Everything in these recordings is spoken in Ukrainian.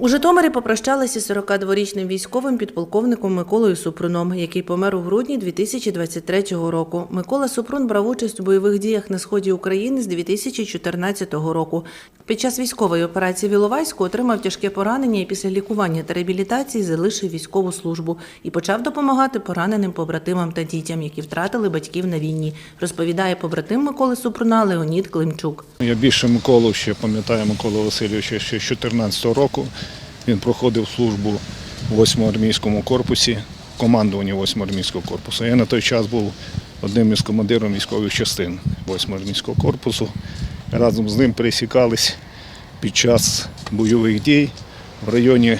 У Житомирі попрощалися з 42-річним військовим підполковником Миколою Супруном, який помер у грудні 2023 року. Микола Супрун брав участь у бойових діях на сході України з 2014 року. Під час військової операції в Іловайську отримав тяжке поранення і після лікування та реабілітації залишив військову службу і почав допомагати пораненим побратимам та дітям, які втратили батьків на війні. Розповідає побратим Миколи Супруна Леонід Климчук. Я більше Миколу ще пам'ятаю Миколу Васильовича ще з 2014 року. Він проходив службу в 8 армійському корпусі, командуванні 8 армійського корпусу. Я на той час був одним із командирів військових частин 8 армійського корпусу. Разом з ним пересікались під час бойових дій в районі,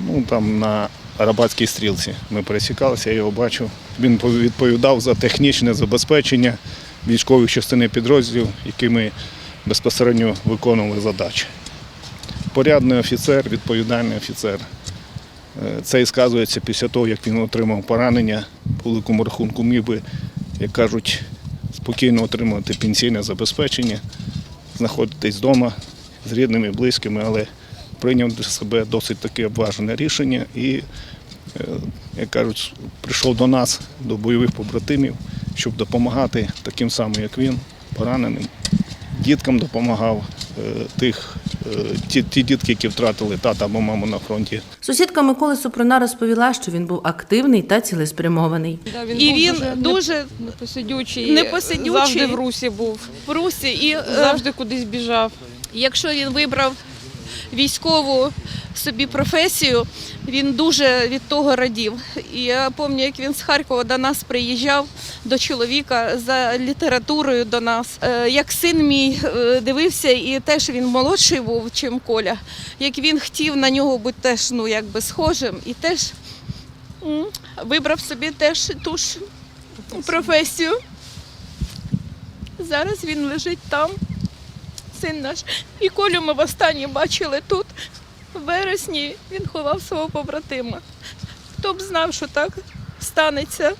ну там на Арабатській стрілці. Ми пересікалися, я його бачив. Він відповідав за технічне забезпечення військових частин і підрозділів, якими безпосередньо виконували задачі. Порядний офіцер, відповідальний офіцер. Е, Це і сказується після того, як він отримав поранення, по великому рахунку міг би, як кажуть, спокійно отримати пенсійне забезпечення, знаходитись вдома з рідними, близькими, але прийняв для себе досить таке обважене рішення і, е, як кажуть, прийшов до нас, до бойових побратимів, щоб допомагати таким самим, як він, пораненим. Діткам допомагав тих, е, ті, ті дітки, які втратили тата або маму на фронті. Сусідка Миколи Супруна розповіла, що він був активний та цілеспрямований. Да, він І був він дуже, дуже непосидючий, непосидючий. завжди в русі був, в русі, і е, завжди кудись біжав. якщо він вибрав військову собі професію, він дуже від того радів. І я пам'ятаю, як він з Харкова до нас приїжджав до чоловіка за літературою до нас. Е, Як син мій е, дивився, і теж він молодший був, чим Коля. Як він хотів на нього бути теж ну, якби схожим, і теж вибрав собі теж ту ж професію. Зараз він лежить там, син наш. І Колю ми востаннє бачили тут. В вересні він ховав свого побратима. Хто б знав, що так станеться,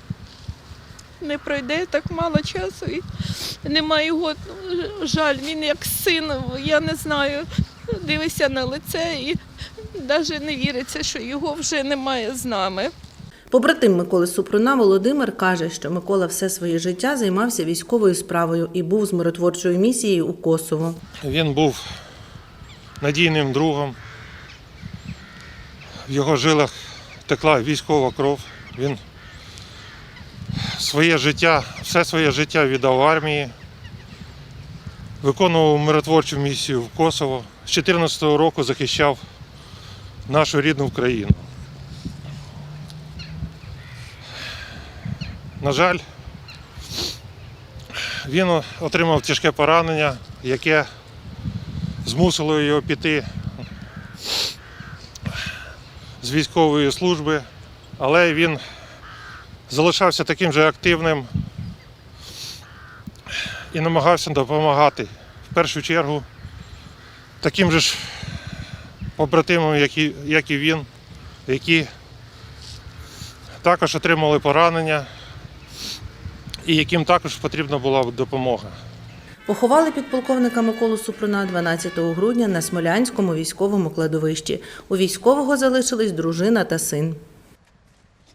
не пройде так мало часу і немає його. Ну, Жаль, він як син, я не знаю, дивися на лице і навіть не віриться, що його вже немає з нами. Побратим Миколи Супруна Володимир каже, що Микола все своє життя займався військовою справою і був з миротворчою місією у Косово. Він був надійним другом. В його жилах текла військова кров. Він своє життя, все своє життя віддав армії, виконував миротворчу місію в Косово. З 2014 року захищав нашу рідну Україну. На жаль, він отримав тяжке поранення, яке змусило його піти з військової служби, але він залишався таким же активним і намагався допомагати в першу чергу таким же ж побратимам, як і, він, які також отримали поранення і яким також потрібна була допомога. Поховали підполковника Миколу Супруна 12 грудня на Смолянському військовому кладовищі. У військового залишились дружина та син.